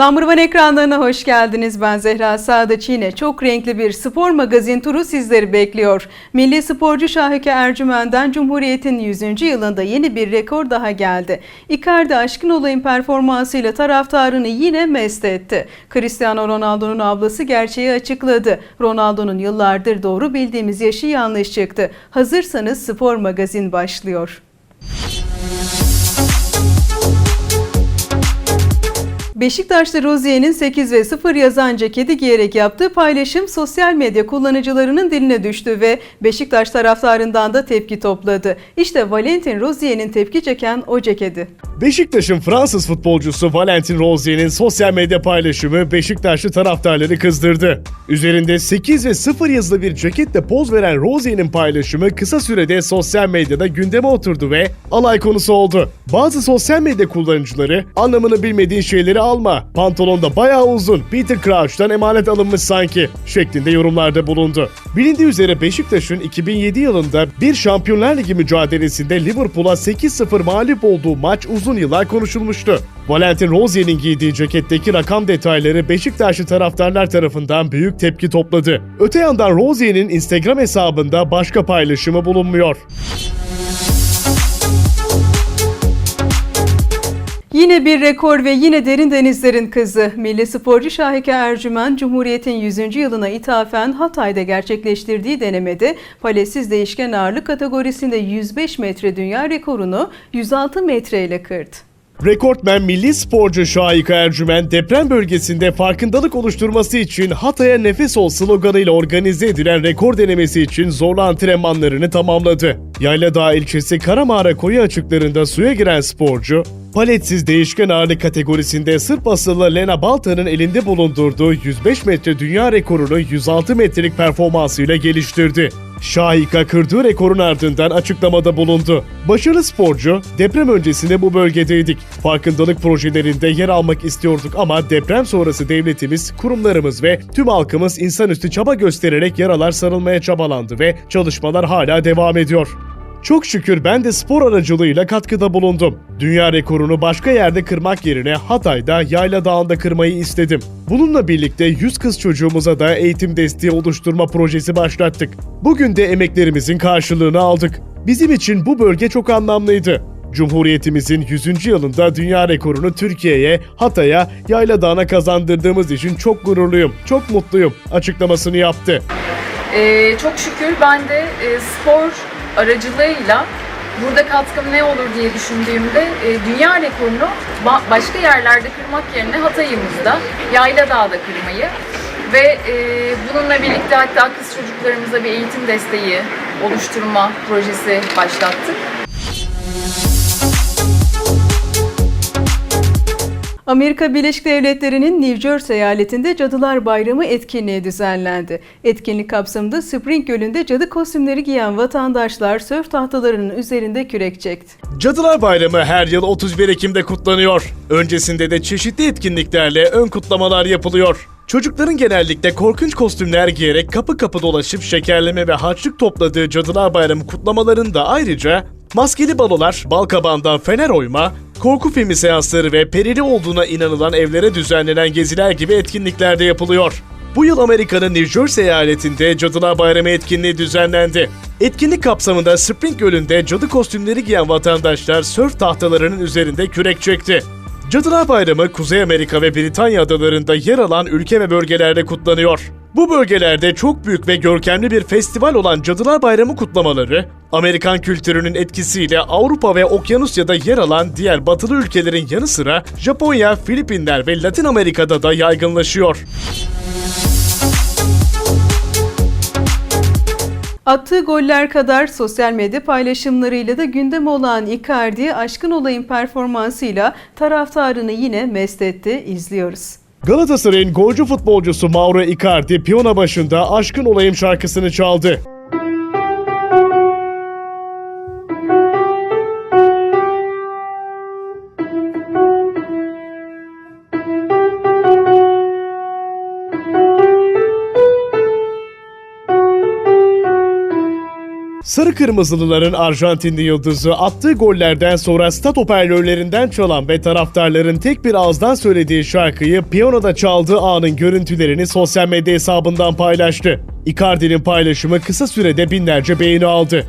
One ekranlarına hoş geldiniz. Ben Zehra Sadıç yine çok renkli bir spor magazin turu sizleri bekliyor. Milli sporcu Şahike Ercümen'den Cumhuriyet'in 100. yılında yeni bir rekor daha geldi. Icardi aşkın olayın performansıyla taraftarını yine mest etti. Cristiano Ronaldo'nun ablası gerçeği açıkladı. Ronaldo'nun yıllardır doğru bildiğimiz yaşı yanlış çıktı. Hazırsanız spor magazin başlıyor. Beşiktaş'ta Rozier'in 8 ve 0 yazan ceketi giyerek yaptığı paylaşım sosyal medya kullanıcılarının diline düştü ve Beşiktaş taraftarından da tepki topladı. İşte Valentin Rozier'in tepki çeken o ceketi. Beşiktaş'ın Fransız futbolcusu Valentin Rozier'in sosyal medya paylaşımı Beşiktaşlı taraftarları kızdırdı. Üzerinde 8 ve 0 yazılı bir ceketle poz veren Rozier'in paylaşımı kısa sürede sosyal medyada gündeme oturdu ve alay konusu oldu. Bazı sosyal medya kullanıcıları anlamını bilmediğin şeyleri alma, pantolon da bayağı uzun, Peter Crouch'tan emanet alınmış sanki şeklinde yorumlarda bulundu. Bilindiği üzere Beşiktaş'ın 2007 yılında bir Şampiyonlar Ligi mücadelesinde Liverpool'a 8-0 mağlup olduğu maç uzun yıllar konuşulmuştu. Valentin Rozier'in giydiği ceketteki rakam detayları Beşiktaşlı taraftarlar tarafından büyük tepki topladı. Öte yandan Rozier'in Instagram hesabında başka paylaşımı bulunmuyor. Yine bir rekor ve yine derin denizlerin kızı. Milli sporcu Şahike Ercümen, Cumhuriyet'in 100. yılına ithafen Hatay'da gerçekleştirdiği denemede palesiz değişken ağırlık kategorisinde 105 metre dünya rekorunu 106 metre ile kırdı. Rekortmen milli sporcu Şahika Ercümen deprem bölgesinde farkındalık oluşturması için Hatay'a nefes ol sloganıyla organize edilen rekor denemesi için zorlu antrenmanlarını tamamladı. Yayladağ ilçesi Karamağara koyu açıklarında suya giren sporcu, paletsiz değişken ağırlık kategorisinde Sırp asıllı Lena Balta'nın elinde bulundurduğu 105 metre dünya rekorunu 106 metrelik performansıyla geliştirdi. Şahika kırdığı rekorun ardından açıklamada bulundu. Başarılı sporcu, deprem öncesinde bu bölgedeydik. Farkındalık projelerinde yer almak istiyorduk ama deprem sonrası devletimiz, kurumlarımız ve tüm halkımız insanüstü çaba göstererek yaralar sarılmaya çabalandı ve çalışmalar hala devam ediyor. Çok şükür ben de spor aracılığıyla katkıda bulundum. Dünya rekorunu başka yerde kırmak yerine Hatay'da Yayla Dağı'nda kırmayı istedim. Bununla birlikte 100 kız çocuğumuza da eğitim desteği oluşturma projesi başlattık. Bugün de emeklerimizin karşılığını aldık. Bizim için bu bölge çok anlamlıydı. Cumhuriyetimizin 100. yılında dünya rekorunu Türkiye'ye, Hatay'a, Yayla Dağı'na kazandırdığımız için çok gururluyum, çok mutluyum açıklamasını yaptı. Ee, çok şükür ben de e, spor aracılığıyla burada katkım ne olur diye düşündüğümde e, dünya rekorunu ba- başka yerlerde kırmak yerine Hatay'ımızda, Yayladağ'da kırmayı ve e, bununla birlikte hatta kız çocuklarımıza bir eğitim desteği oluşturma projesi başlattık. Amerika Birleşik Devletleri'nin New Jersey eyaletinde Cadılar Bayramı etkinliği düzenlendi. Etkinlik kapsamında Spring Gölü'nde cadı kostümleri giyen vatandaşlar sörf tahtalarının üzerinde kürek çekti. Cadılar Bayramı her yıl 31 Ekim'de kutlanıyor. Öncesinde de çeşitli etkinliklerle ön kutlamalar yapılıyor. Çocukların genellikle korkunç kostümler giyerek kapı kapı dolaşıp şekerleme ve harçlık topladığı Cadılar Bayramı kutlamalarında ayrıca maskeli balolar, balkabandan fener oyma, korku filmi seansları ve perili olduğuna inanılan evlere düzenlenen geziler gibi etkinlikler de yapılıyor. Bu yıl Amerika'nın New Jersey eyaletinde Cadılar Bayramı etkinliği düzenlendi. Etkinlik kapsamında Spring Gölü'nde cadı kostümleri giyen vatandaşlar sörf tahtalarının üzerinde kürek çekti. Cadılar Bayramı Kuzey Amerika ve Britanya adalarında yer alan ülke ve bölgelerde kutlanıyor. Bu bölgelerde çok büyük ve görkemli bir festival olan Cadılar Bayramı kutlamaları, Amerikan kültürünün etkisiyle Avrupa ve Okyanusya'da yer alan diğer batılı ülkelerin yanı sıra Japonya, Filipinler ve Latin Amerika'da da yaygınlaşıyor. Attığı goller kadar sosyal medya paylaşımlarıyla da gündem olan Icardi aşkın olayın performansıyla taraftarını yine mest etti. İzliyoruz. Galatasaray'ın golcü futbolcusu Mauro Icardi piyona başında Aşkın Olayım şarkısını çaldı. Sarı Kırmızılıların Arjantinli yıldızı attığı gollerden sonra stat hoparlörlerinden çalan ve taraftarların tek bir ağızdan söylediği şarkıyı piyanoda çaldığı anın görüntülerini sosyal medya hesabından paylaştı. Icardi'nin paylaşımı kısa sürede binlerce beğeni aldı.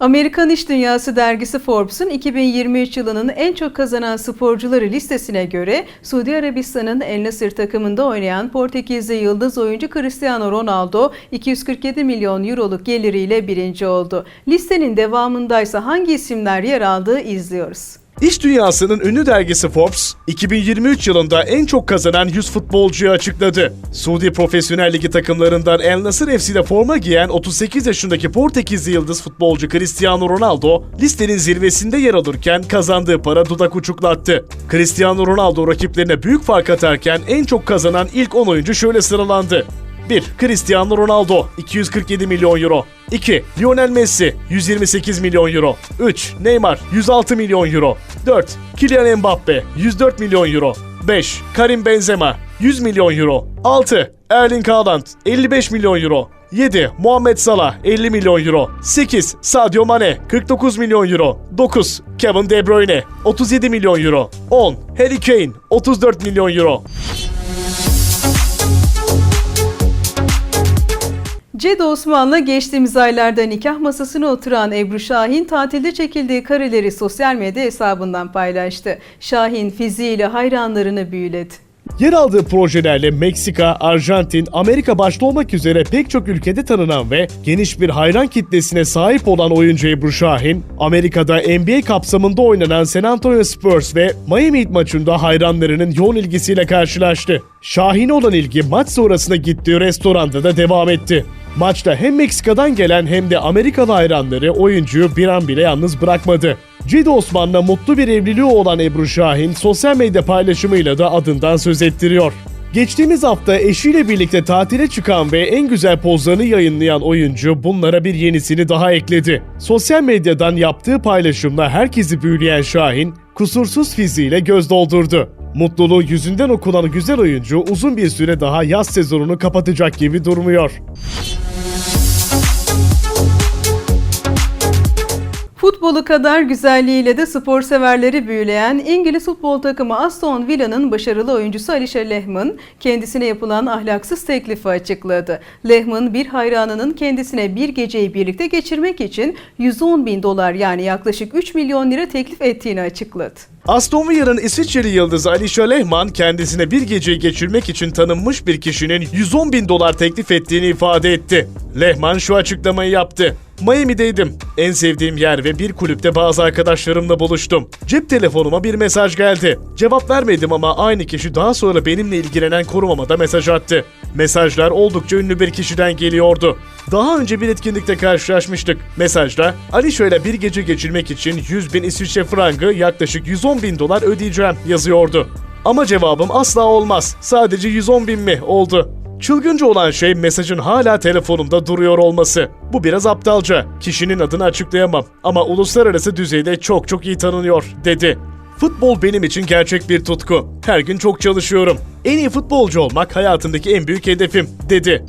Amerikan İş Dünyası dergisi Forbes'un 2023 yılının en çok kazanan sporcuları listesine göre Suudi Arabistan'ın El Nasır takımında oynayan Portekizli yıldız oyuncu Cristiano Ronaldo 247 milyon euroluk geliriyle birinci oldu. Listenin devamındaysa hangi isimler yer aldığı izliyoruz. İş dünyasının ünlü dergisi Forbes, 2023 yılında en çok kazanan 100 futbolcuyu açıkladı. Suudi Profesyonel Ligi takımlarından El Nasır FC'de forma giyen 38 yaşındaki Portekizli yıldız futbolcu Cristiano Ronaldo, listenin zirvesinde yer alırken kazandığı para dudak uçuklattı. Cristiano Ronaldo rakiplerine büyük fark atarken en çok kazanan ilk 10 oyuncu şöyle sıralandı. 1. Cristiano Ronaldo 247 milyon euro. 2. Lionel Messi 128 milyon euro. 3. Neymar 106 milyon euro. 4. Kylian Mbappe 104 milyon euro. 5. Karim Benzema 100 milyon euro. 6. Erling Haaland 55 milyon euro. 7. Muhammed Salah 50 milyon euro. 8. Sadio Mane 49 milyon euro. 9. Kevin De Bruyne 37 milyon euro. 10. Harry Kane 34 milyon euro. Ced Osman'la geçtiğimiz aylarda nikah masasına oturan Ebru Şahin tatilde çekildiği kareleri sosyal medya hesabından paylaştı. Şahin fiziğiyle hayranlarını büyüledi. Yer aldığı projelerle Meksika, Arjantin, Amerika başta olmak üzere pek çok ülkede tanınan ve geniş bir hayran kitlesine sahip olan oyuncu Ebru Şahin, Amerika'da NBA kapsamında oynanan San Antonio Spurs ve Miami Heat maçında hayranlarının yoğun ilgisiyle karşılaştı. Şahin'e olan ilgi maç sonrasında gittiği restoranda da devam etti. Maçta hem Meksika'dan gelen hem de Amerikalı hayranları oyuncuyu bir an bile yalnız bırakmadı. Cedi Osman'la mutlu bir evliliği olan Ebru Şahin sosyal medya paylaşımıyla da adından söz ettiriyor. Geçtiğimiz hafta eşiyle birlikte tatile çıkan ve en güzel pozlarını yayınlayan oyuncu bunlara bir yenisini daha ekledi. Sosyal medyadan yaptığı paylaşımla herkesi büyüleyen Şahin, kusursuz fiziğiyle göz doldurdu. Mutluluğu yüzünden okunan güzel oyuncu uzun bir süre daha yaz sezonunu kapatacak gibi durmuyor. Futbolu kadar güzelliğiyle de spor severleri büyüleyen İngiliz futbol takımı Aston Villa'nın başarılı oyuncusu Alisher Lehman kendisine yapılan ahlaksız teklifi açıkladı. Lehman bir hayranının kendisine bir geceyi birlikte geçirmek için 110 bin dolar yani yaklaşık 3 milyon lira teklif ettiğini açıkladı. Aston Villa'nın İsviçreli yıldızı Alisha Lehmann kendisine bir geceyi geçirmek için tanınmış bir kişinin 110 bin dolar teklif ettiğini ifade etti. Lehmann şu açıklamayı yaptı. Miami'deydim. En sevdiğim yer ve bir kulüpte bazı arkadaşlarımla buluştum. Cep telefonuma bir mesaj geldi. Cevap vermedim ama aynı kişi daha sonra benimle ilgilenen korumama da mesaj attı. Mesajlar oldukça ünlü bir kişiden geliyordu. Daha önce bir etkinlikte karşılaşmıştık. Mesajda Ali şöyle bir gece geçirmek için 100 bin İsviçre frangı yaklaşık 110 bin dolar ödeyeceğim yazıyordu. Ama cevabım asla olmaz. Sadece 110 bin mi oldu. Çılgınca olan şey mesajın hala telefonumda duruyor olması. Bu biraz aptalca. Kişinin adını açıklayamam ama uluslararası düzeyde çok çok iyi tanınıyor dedi. Futbol benim için gerçek bir tutku. Her gün çok çalışıyorum. En iyi futbolcu olmak hayatımdaki en büyük hedefim dedi.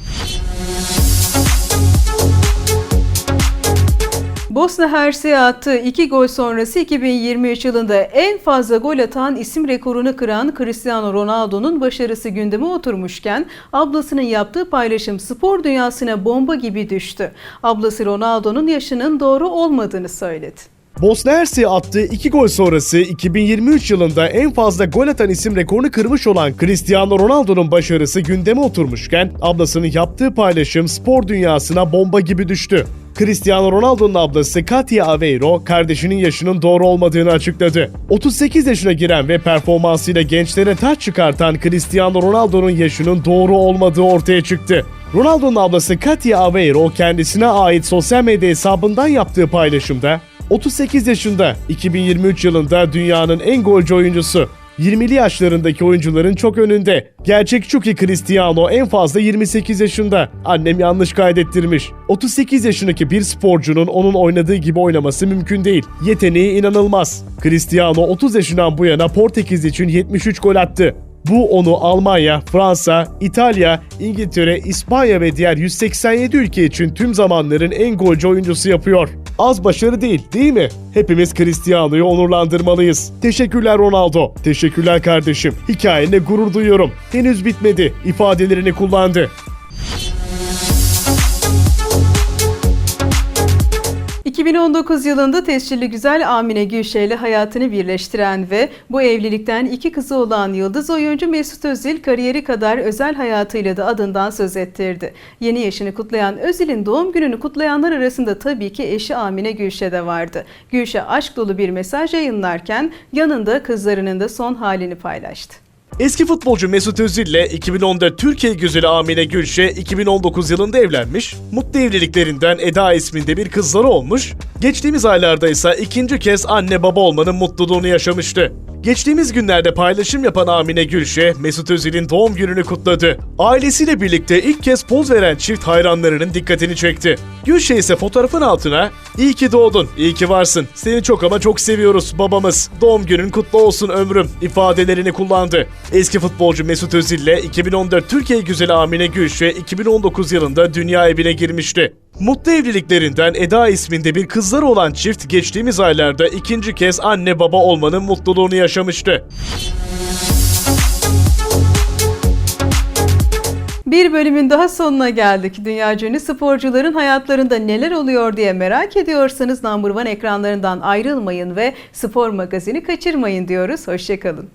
Bosna Hersek'e attığı 2 gol sonrası 2023 yılında en fazla gol atan isim rekorunu kıran Cristiano Ronaldo'nun başarısı gündeme oturmuşken ablasının yaptığı paylaşım spor dünyasına bomba gibi düştü. Ablası Ronaldo'nun yaşının doğru olmadığını söyledi. Bosna Hersek'e attığı 2 gol sonrası 2023 yılında en fazla gol atan isim rekorunu kırmış olan Cristiano Ronaldo'nun başarısı gündeme oturmuşken ablasının yaptığı paylaşım spor dünyasına bomba gibi düştü. Cristiano Ronaldo'nun ablası Katia Aveiro, kardeşinin yaşının doğru olmadığını açıkladı. 38 yaşına giren ve performansıyla gençlere taç çıkartan Cristiano Ronaldo'nun yaşının doğru olmadığı ortaya çıktı. Ronaldo'nun ablası Katia Aveiro kendisine ait sosyal medya hesabından yaptığı paylaşımda 38 yaşında 2023 yılında dünyanın en golcü oyuncusu. 20'li yaşlarındaki oyuncuların çok önünde. Gerçek ki Cristiano en fazla 28 yaşında. Annem yanlış kaydettirmiş. 38 yaşındaki bir sporcunun onun oynadığı gibi oynaması mümkün değil. Yeteneği inanılmaz. Cristiano 30 yaşından bu yana Portekiz için 73 gol attı. Bu onu Almanya, Fransa, İtalya, İngiltere, İspanya ve diğer 187 ülke için tüm zamanların en golcü oyuncusu yapıyor. Az başarı değil, değil mi? Hepimiz Cristiano'yu onurlandırmalıyız. Teşekkürler Ronaldo. Teşekkürler kardeşim. Hikayene gurur duyuyorum. Henüz bitmedi. ifadelerini kullandı. 2019 yılında tescilli güzel Amine Gülşe ile hayatını birleştiren ve bu evlilikten iki kızı olan yıldız oyuncu Mesut Özil kariyeri kadar özel hayatıyla da adından söz ettirdi. Yeni yaşını kutlayan Özil'in doğum gününü kutlayanlar arasında tabii ki eşi Amine Gülşe de vardı. Gülşe aşk dolu bir mesaj yayınlarken yanında kızlarının da son halini paylaştı. Eski futbolcu Mesut Özil ile 2014 Türkiye güzeli Amine Gülşe 2019 yılında evlenmiş. Mutlu evliliklerinden Eda isminde bir kızları olmuş. Geçtiğimiz aylarda ise ikinci kez anne baba olmanın mutluluğunu yaşamıştı. Geçtiğimiz günlerde paylaşım yapan Amine Gülşe, Mesut Özil'in doğum gününü kutladı. Ailesiyle birlikte ilk kez poz veren çift hayranlarının dikkatini çekti. Gülşe ise fotoğrafın altına "İyi ki doğdun, iyi ki varsın. Seni çok ama çok seviyoruz babamız. Doğum günün kutlu olsun ömrüm." ifadelerini kullandı. Eski futbolcu Mesut Özil ile 2014 Türkiye güzeli Amine Gülşe 2019 yılında dünya evine girmişti. Mutlu evliliklerinden Eda isminde bir kızları olan çift geçtiğimiz aylarda ikinci kez anne baba olmanın mutluluğunu yaşamıştı. Bir bölümün daha sonuna geldik. Dünya ünlü sporcuların hayatlarında neler oluyor diye merak ediyorsanız Number One ekranlarından ayrılmayın ve spor magazini kaçırmayın diyoruz. Hoşçakalın.